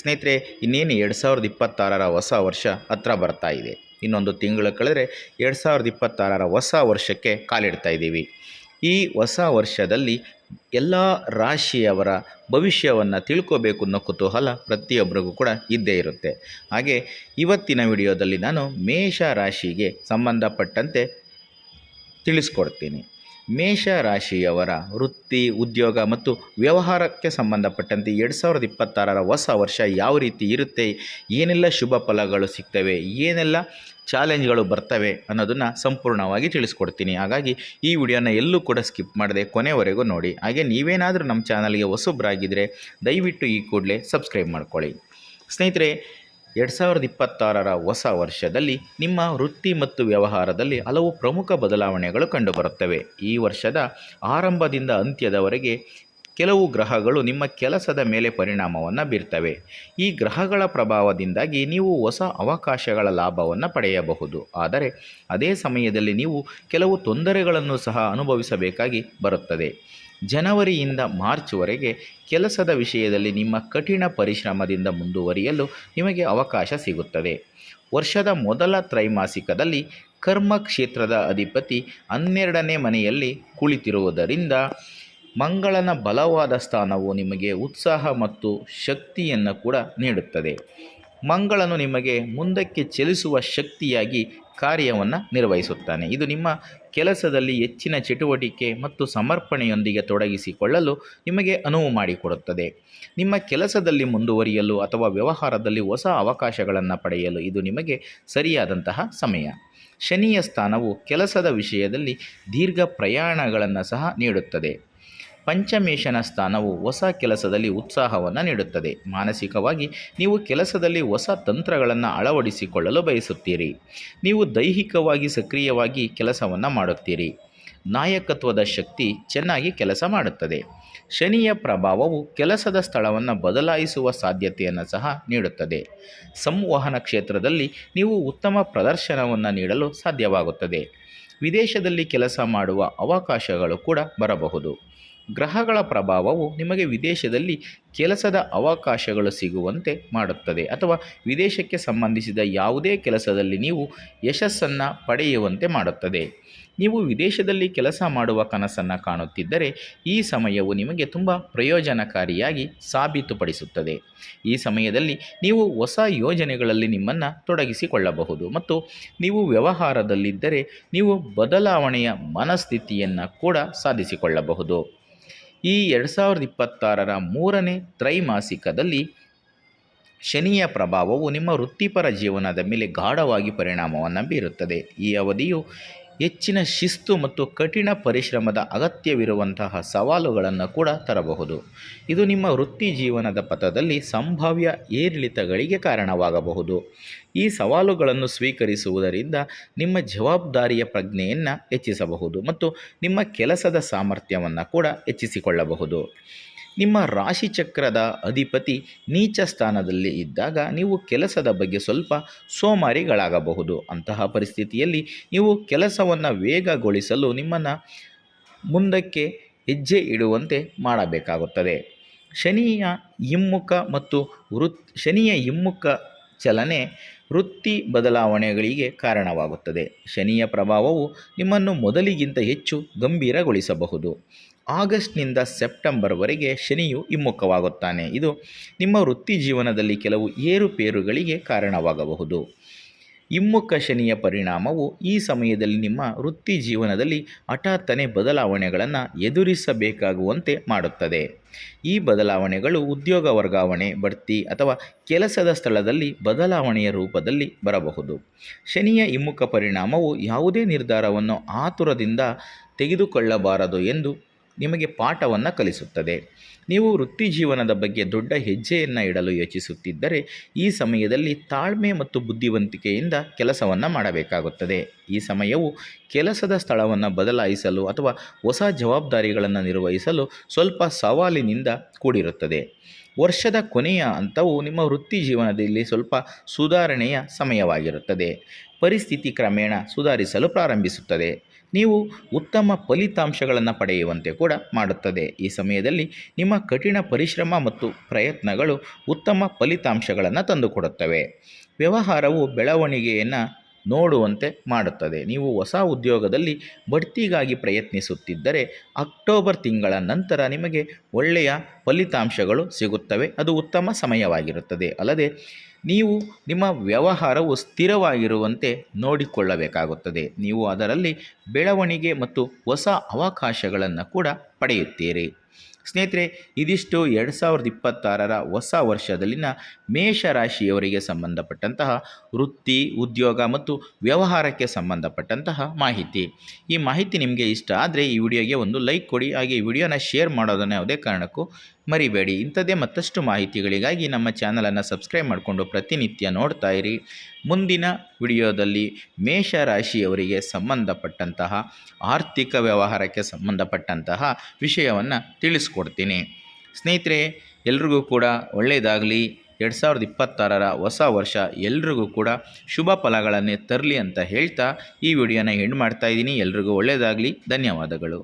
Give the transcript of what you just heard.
ಸ್ನೇಹಿತರೆ, ಇನ್ನೇನು ಎರಡು ಸಾವಿರದ ಇಪ್ಪತ್ತಾರರ ಹೊಸ ವರ್ಷ ಹತ್ರ ಬರ್ತಾ ಇದೆ. ಇನ್ನೊಂದು ತಿಂಗಳು ಕಳೆದರೆ ಎರಡು ಸಾವಿರದ ಇಪ್ಪತ್ತಾರರ ಹೊಸ ವರ್ಷಕ್ಕೆ ಕಾಲಿಡ್ತಾ ಇದ್ದೀವಿ. ಈ ಹೊಸ ವರ್ಷದಲ್ಲಿ ಎಲ್ಲ ರಾಶಿಯವರ ಭವಿಷ್ಯವನ್ನು ತಿಳ್ಕೋಬೇಕು ಅನ್ನೋ ಕುತೂಹಲ ಪ್ರತಿಯೊಬ್ಬರಿಗೂ ಕೂಡ ಇದ್ದೇ ಇರುತ್ತೆ. ಹಾಗೆ ಇವತ್ತಿನ ವಿಡಿಯೋದಲ್ಲಿ ನಾನು ಮೇಷ ರಾಶಿಗೆ ಸಂಬಂಧಪಟ್ಟಂತೆ ತಿಳಿಸ್ಕೊಡ್ತೀನಿ. ಮೇಷ ರಾಶಿಯವರ ವೃತ್ತಿ, ಉದ್ಯೋಗ ಮತ್ತು ವ್ಯವಹಾರಕ್ಕೆ ಸಂಬಂಧಪಟ್ಟಂತೆ ಎರಡು ಸಾವಿರದ ಇಪ್ಪತ್ತಾರರ ಹೊಸ ವರ್ಷ ಯಾವ ರೀತಿ ಇರುತ್ತೆ, ಏನೆಲ್ಲ ಶುಭ ಫಲಗಳು ಸಿಗ್ತವೆ, ಏನೆಲ್ಲ ಚಾಲೆಂಜ್ಗಳು ಬರ್ತವೆ ಅನ್ನೋದನ್ನು ಸಂಪೂರ್ಣವಾಗಿ ತಿಳಿಸ್ಕೊಡ್ತೀನಿ. ಹಾಗಾಗಿ ಈ ವಿಡಿಯೋನ ಎಲ್ಲೂ ಕೂಡ ಸ್ಕಿಪ್ ಮಾಡದೆ ಕೊನೆವರೆಗೂ ನೋಡಿ. ಹಾಗೆ ನೀವೇನಾದರೂ ನಮ್ಮ ಚಾನಲ್ಗೆ ಹೊಸಬ್ರಾಗಿದ್ದರೆ ದಯವಿಟ್ಟು ಈ ಕೂಡಲೇ ಸಬ್ಸ್ಕ್ರೈಬ್ ಮಾಡ್ಕೊಳ್ಳಿ. ಸ್ನೇಹಿತರೆ ಎರಡು ಸಾವಿರದ ಇಪ್ಪತ್ತಾರರ ಹೊಸ ವರ್ಷದಲ್ಲಿ ನಿಮ್ಮ ವೃತ್ತಿ ಮತ್ತು ವ್ಯವಹಾರದಲ್ಲಿ ಹಲವು ಪ್ರಮುಖ ಬದಲಾವಣೆಗಳು ಕಂಡುಬರುತ್ತವೆ. ಈ ವರ್ಷದ ಆರಂಭದಿಂದ ಅಂತ್ಯದವರೆಗೆ ಕೆಲವು ಗ್ರಹಗಳು ನಿಮ್ಮ ಕೆಲಸದ ಮೇಲೆ ಪರಿಣಾಮವನ್ನು ಬೀರ್ತವೆ. ಈ ಗ್ರಹಗಳ ಪ್ರಭಾವದಿಂದಾಗಿ ನೀವು ಹೊಸ ಅವಕಾಶಗಳ ಲಾಭವನ್ನು ಪಡೆಯಬಹುದು. ಆದರೆ ಅದೇ ಸಮಯದಲ್ಲಿ ನೀವು ಕೆಲವು ತೊಂದರೆಗಳನ್ನು ಸಹ ಅನುಭವಿಸಬೇಕಾಗಿ ಬರುತ್ತದೆ. ಜನವರಿಯಿಂದ ಮಾರ್ಚ್ವರೆಗೆ ಕೆಲಸದ ವಿಷಯದಲ್ಲಿ ನಿಮ್ಮ ಕಠಿಣ ಪರಿಶ್ರಮದಿಂದ ಮುಂದುವರಿಯಲು ನಿಮಗೆ ಅವಕಾಶ ಸಿಗುತ್ತದೆ. ವರ್ಷದ ಮೊದಲ ತ್ರೈಮಾಸಿಕದಲ್ಲಿ ಕರ್ಮ ಕ್ಷೇತ್ರದ ಅಧಿಪತಿ ಹನ್ನೆರಡನೇ ಮನೆಯಲ್ಲಿ ಕುಳಿತಿರುವುದರಿಂದ ಮಂಗಳನ ಬಲವಾದ ಸ್ಥಾನವು ನಿಮಗೆ ಉತ್ಸಾಹ ಮತ್ತು ಶಕ್ತಿಯನ್ನು ಕೂಡ ನೀಡುತ್ತದೆ. ಮಂಗಳನು ನಿಮಗೆ ಮುಂದಕ್ಕೆ ಚಲಿಸುವ ಶಕ್ತಿಯಾಗಿ ಕಾರ್ಯವನ್ನು ನಿರ್ವಹಿಸುತ್ತಾನೆ. ಇದು ನಿಮ್ಮ ಕೆಲಸದಲ್ಲಿ ಹೆಚ್ಚಿನ ಚಟುವಟಿಕೆ ಮತ್ತು ಸಮರ್ಪಣೆಯೊಂದಿಗೆ ತೊಡಗಿಸಿಕೊಳ್ಳಲು ನಿಮಗೆ ಅನುವು ಮಾಡಿಕೊಡುತ್ತದೆ. ನಿಮ್ಮ ಕೆಲಸದಲ್ಲಿ ಮುಂದುವರಿಯಲು ಅಥವಾ ವ್ಯವಹಾರದಲ್ಲಿ ಹೊಸ ಅವಕಾಶಗಳನ್ನು ಪಡೆಯಲು ಇದು ನಿಮಗೆ ಸರಿಯಾದಂತಹ ಸಮಯ. ಶನಿಯ ಸ್ಥಾನವು ಕೆಲಸದ ವಿಷಯದಲ್ಲಿ ದೀರ್ಘ ಪ್ರಯಾಣಗಳನ್ನು ಸಹ ನೀಡುತ್ತದೆ. ಪಂಚಮೇಶನ ಸ್ಥಾನವು ಹೊಸ ಕೆಲಸದಲ್ಲಿ ಉತ್ಸಾಹವನ್ನು ನೀಡುತ್ತದೆ. ಮಾನಸಿಕವಾಗಿ ನೀವು ಕೆಲಸದಲ್ಲಿ ಹೊಸ ತಂತ್ರಗಳನ್ನು ಅಳವಡಿಸಿಕೊಳ್ಳಲು ಬಯಸುತ್ತೀರಿ. ನೀವು ದೈಹಿಕವಾಗಿ ಸಕ್ರಿಯವಾಗಿ ಕೆಲಸವನ್ನು ಮಾಡುತ್ತೀರಿ. ನಾಯಕತ್ವದ ಶಕ್ತಿ ಚೆನ್ನಾಗಿ ಕೆಲಸ ಮಾಡುತ್ತದೆ. ಶನಿಯ ಪ್ರಭಾವವು ಕೆಲಸದ ಸ್ಥಳವನ್ನು ಬದಲಾಯಿಸುವ ಸಾಧ್ಯತೆಯನ್ನು ಸಹ ನೀಡುತ್ತದೆ. ಸಂವಹನ ಕ್ಷೇತ್ರದಲ್ಲಿ ನೀವು ಉತ್ತಮ ಪ್ರದರ್ಶನವನ್ನು ನೀಡಲು ಸಾಧ್ಯವಾಗುತ್ತದೆ. ವಿದೇಶದಲ್ಲಿ ಕೆಲಸ ಮಾಡುವ ಅವಕಾಶಗಳು ಕೂಡ ಬರಬಹುದು. ಗ್ರಹಗಳ ಪ್ರಭಾವವು ನಿಮಗೆ ವಿದೇಶದಲ್ಲಿ ಕೆಲಸದ ಅವಕಾಶಗಳು ಸಿಗುವಂತೆ ಮಾಡುತ್ತದೆ. ಅಥವಾ ವಿದೇಶಕ್ಕೆ ಸಂಬಂಧಿಸಿದ ಯಾವುದೇ ಕೆಲಸದಲ್ಲಿ ನೀವು ಯಶಸ್ಸನ್ನು ಪಡೆಯುವಂತೆ ಮಾಡುತ್ತದೆ. ನೀವು ವಿದೇಶದಲ್ಲಿ ಕೆಲಸ ಮಾಡುವ ಕನಸನ್ನು ಕಾಣುತ್ತಿದ್ದರೆ ಈ ಸಮಯವು ನಿಮಗೆ ತುಂಬ ಪ್ರಯೋಜನಕಾರಿಯಾಗಿ ಸಾಬೀತುಪಡಿಸುತ್ತದೆ. ಈ ಸಮಯದಲ್ಲಿ ನೀವು ಹೊಸ ಯೋಜನೆಗಳಲ್ಲಿ ನಿಮ್ಮನ್ನು ತೊಡಗಿಸಿಕೊಳ್ಳಬಹುದು. ಮತ್ತು ನೀವು ವ್ಯವಹಾರದಲ್ಲಿದ್ದರೆ ನೀವು ಬದಲಾವಣೆಯ ಮನಸ್ಥಿತಿಯನ್ನು ಕೂಡ ಸಾಧಿಸಿಕೊಳ್ಳಬಹುದು. ಈ ಎರಡು ಸಾವಿರದ ಇಪ್ಪತ್ತಾರರ ಮೂರನೇ ತ್ರೈಮಾಸಿಕದಲ್ಲಿ ಶನಿಯ ಪ್ರಭಾವವು ನಿಮ್ಮ ವೃತ್ತಿಪರ ಜೀವನದ ಮೇಲೆ ಗಾಢವಾಗಿ ಪರಿಣಾಮವನ್ನು ಬೀರುತ್ತದೆ. ಈ ಅವಧಿಯು ಹೆಚ್ಚಿನ ಶಿಸ್ತು ಮತ್ತು ಕಠಿಣ ಪರಿಶ್ರಮದ ಅಗತ್ಯವಿರುವಂತಹ ಸವಾಲುಗಳನ್ನು ಕೂಡ ತರಬಹುದು. ಇದು ನಿಮ್ಮ ವೃತ್ತಿ ಜೀವನದ ಪಥದಲ್ಲಿ ಸಂಭಾವ್ಯ ಏರಿಳಿತಗಳಿಗೆ ಕಾರಣವಾಗಬಹುದು. ಈ ಸವಾಲುಗಳನ್ನು ಸ್ವೀಕರಿಸುವುದರಿಂದ ನಿಮ್ಮ ಜವಾಬ್ದಾರಿಯ ಪ್ರಜ್ಞೆಯನ್ನು ಹೆಚ್ಚಿಸಬಹುದು ಮತ್ತು ನಿಮ್ಮ ಕೆಲಸದ ಸಾಮರ್ಥ್ಯವನ್ನು ಕೂಡ ಹೆಚ್ಚಿಸಿಕೊಳ್ಳಬಹುದು. ನಿಮ್ಮ ರಾಶಿಚಕ್ರದ ಅಧಿಪತಿ ನೀಚ ಸ್ಥಾನದಲ್ಲಿ ಇದ್ದಾಗ ನೀವು ಕೆಲಸದ ಬಗ್ಗೆ ಸ್ವಲ್ಪ ಸೋಮಾರಿಗಳಾಗಬಹುದು. ಅಂತಹ ಪರಿಸ್ಥಿತಿಯಲ್ಲಿ ನೀವು ಕೆಲಸವನ್ನು ವೇಗಗೊಳಿಸಲು ನಿಮ್ಮನ್ನು ಮುಂದಕ್ಕೆ ಹೆಜ್ಜೆ ಇಡುವಂತೆ ಮಾಡಬೇಕಾಗುತ್ತದೆ. ಶನಿಯ ಹಿಮ್ಮುಖ ಮತ್ತು ವೃತ್, ಶನಿಯ ಹಿಮ್ಮುಖ ಚಲನೆ ವೃತ್ತಿ ಬದಲಾವಣೆಗಳಿಗೆ ಕಾರಣವಾಗುತ್ತದೆ. ಶನಿಯ ಪ್ರಭಾವವು ನಿಮ್ಮನ್ನು ಮೊದಲಿಗಿಂತ ಹೆಚ್ಚು ಗಂಭೀರಗೊಳಿಸಬಹುದು. ಆಗಸ್ಟ್ನಿಂದ ಸೆಪ್ಟೆಂಬರ್ವರೆಗೆ ಶನಿಯು ಹಿಮ್ಮುಖವಾಗುತ್ತಾನೆ. ಇದು ನಿಮ್ಮ ವೃತ್ತಿ ಜೀವನದಲ್ಲಿ ಕೆಲವು ಏರುಪೇರುಗಳಿಗೆ ಕಾರಣವಾಗಬಹುದು. ಹಿಮ್ಮುಖ ಶನಿಯ ಪರಿಣಾಮವು ಈ ಸಮಯದಲ್ಲಿ ನಿಮ್ಮ ವೃತ್ತಿ ಜೀವನದಲ್ಲಿ ಹಠಾತ್ತನೆ ಬದಲಾವಣೆಗಳನ್ನು ಎದುರಿಸಬೇಕಾಗುವಂತೆ ಮಾಡುತ್ತದೆ. ಈ ಬದಲಾವಣೆಗಳು ಉದ್ಯೋಗ ವರ್ಗಾವಣೆ, ಬಡ್ತಿ ಅಥವಾ ಕೆಲಸದ ಸ್ಥಳದಲ್ಲಿ ಬದಲಾವಣೆಯ ರೂಪದಲ್ಲಿ ಬರಬಹುದು. ಶನಿಯ ಹಿಮ್ಮುಖ ಪರಿಣಾಮವು ಯಾವುದೇ ನಿರ್ಧಾರವನ್ನು ಆತುರದಿಂದ ತೆಗೆದುಕೊಳ್ಳಬಾರದು ಎಂದು ನಿಮಗೆ ಪಾಠವನ್ನು ಕಲಿಸುತ್ತದೆ. ನೀವು ವೃತ್ತಿ ಜೀವನದ ಬಗ್ಗೆ ದೊಡ್ಡ ಹೆಜ್ಜೆಯನ್ನು ಇಡಲು ಯೋಚಿಸುತ್ತಿದ್ದರೆ ಈ ಸಮಯದಲ್ಲಿ ತಾಳ್ಮೆ ಮತ್ತು ಬುದ್ಧಿವಂತಿಕೆಯಿಂದ ಕೆಲಸವನ್ನು ಮಾಡಬೇಕಾಗುತ್ತದೆ. ಈ ಸಮಯವು ಕೆಲಸದ ಸ್ಥಳವನ್ನು ಬದಲಾಯಿಸಲು ಅಥವಾ ಹೊಸ ಜವಾಬ್ದಾರಿಗಳನ್ನು ನಿರ್ವಹಿಸಲು ಸ್ವಲ್ಪ ಸವಾಲಿನಿಂದ ಕೂಡಿರುತ್ತದೆ. ವರ್ಷದ ಕೊನೆಯ ಹಂತವು ನಿಮ್ಮ ವೃತ್ತಿ ಜೀವನದಲ್ಲಿ ಸ್ವಲ್ಪ ಸುಧಾರಣೆಯ ಸಮಯವಾಗಿರುತ್ತದೆ. ಪರಿಸ್ಥಿತಿ ಕ್ರಮೇಣ ಸುಧಾರಿಸಲು ಪ್ರಾರಂಭಿಸುತ್ತದೆ. ನೀವು ಉತ್ತಮ ಫಲಿತಾಂಶಗಳನ್ನು ಪಡೆಯುವಂತೆ ಕೂಡ ಮಾಡುತ್ತದೆ. ಈ ಸಮಯದಲ್ಲಿ ನಿಮ್ಮ ಕಠಿಣ ಪರಿಶ್ರಮ ಮತ್ತು ಪ್ರಯತ್ನಗಳು ಉತ್ತಮ ಫಲಿತಾಂಶಗಳನ್ನು ತಂದುಕೊಡುತ್ತವೆ. ವ್ಯವಹಾರವು ಬೆಳವಣಿಗೆಯನ್ನು ನೋಡುವಂತೆ ಮಾಡುತ್ತದೆ. ನೀವು ಹೊಸ ಉದ್ಯೋಗದಲ್ಲಿ ಬಡ್ತಿಗಾಗಿ ಪ್ರಯತ್ನಿಸುತ್ತಿದ್ದರೆ ಅಕ್ಟೋಬರ್ ತಿಂಗಳ ನಂತರ ನಿಮಗೆ ಒಳ್ಳೆಯ ಫಲಿತಾಂಶಗಳು ಸಿಗುತ್ತವೆ. ಅದು ಉತ್ತಮ ಸಮಯವಾಗಿರುತ್ತದೆ. ಅಲ್ಲದೆ ನೀವು ನಿಮ್ಮ ವ್ಯವಹಾರವು ಸ್ಥಿರವಾಗಿರುವಂತೆ ನೋಡಿಕೊಳ್ಳಬೇಕಾಗುತ್ತದೆ. ನೀವು ಅದರಲ್ಲಿ ಬೆಳವಣಿಗೆ ಮತ್ತು ಹೊಸ ಅವಕಾಶಗಳನ್ನು ಕೂಡ ಪಡೆಯುತ್ತೀರಿ. ಸ್ನೇಹಿತರೆ, ಇದಿಷ್ಟು ಎರಡು ಸಾವಿರದ ಇಪ್ಪತ್ತಾರರ ಹೊಸ ವರ್ಷದಲ್ಲಿನ ಮೇಷರಾಶಿಯವರಿಗೆ ಸಂಬಂಧಪಟ್ಟಂತಹ ವೃತ್ತಿ, ಉದ್ಯೋಗ ಮತ್ತು ವ್ಯವಹಾರಕ್ಕೆ ಸಂಬಂಧಪಟ್ಟಂತಹ ಮಾಹಿತಿ. ಈ ಮಾಹಿತಿ ನಿಮಗೆ ಇಷ್ಟ ಆದರೆ ಈ ವಿಡಿಯೋಗೆ ಒಂದು ಲೈಕ್ ಕೊಡಿ, ಹಾಗೆ ಈ ವಿಡಿಯೋನ ಶೇರ್ ಮಾಡೋದನ್ನು ಯಾವುದೇ ಕಾರಣಕ್ಕೂ ಮರಿಬೇಡಿ. ಇಂಥದ್ದೇ ಮತ್ತಷ್ಟು ಮಾಹಿತಿಗಳಿಗಾಗಿ ನಮ್ಮ ಚಾನಲನ್ನು ಸಬ್ಸ್ಕ್ರೈಬ್ ಮಾಡಿಕೊಂಡು ಪ್ರತಿನಿತ್ಯ ನೋಡ್ತಾ ಇರಿ. ಮುಂದಿನ ವಿಡಿಯೋದಲ್ಲಿ ಮೇಷರಾಶಿಯವರಿಗೆ ಸಂಬಂಧಪಟ್ಟಂತಹ ಆರ್ಥಿಕ ವ್ಯವಹಾರಕ್ಕೆ ಸಂಬಂಧಪಟ್ಟಂತಹ ವಿಷಯವನ್ನು ತಿಳಿಸ್ಕೊಡ್ತೀನಿ ಸ್ನೇಹಿತರೆ, ಎಲ್ರಿಗೂ ಕೂಡ ಒಳ್ಳೆಯದಾಗಲಿ ಎರಡು ಸಾವಿರದ ಇಪ್ಪತ್ತಾರರ ಹೊಸ ವರ್ಷ ಎಲ್ರಿಗೂ ಕೂಡ ಶುಭ ಫಲಗಳನ್ನೇ ತರಲಿ ಅಂತ ಹೇಳ್ತಾ ಈ ವಿಡಿಯೋನ ಎಂಡ್ ಮಾಡ್ತಾ ಇದ್ದೀನಿ. ಎಲ್ರಿಗೂ ಒಳ್ಳೆಯದಾಗಲಿ ಧನ್ಯವಾದಗಳು.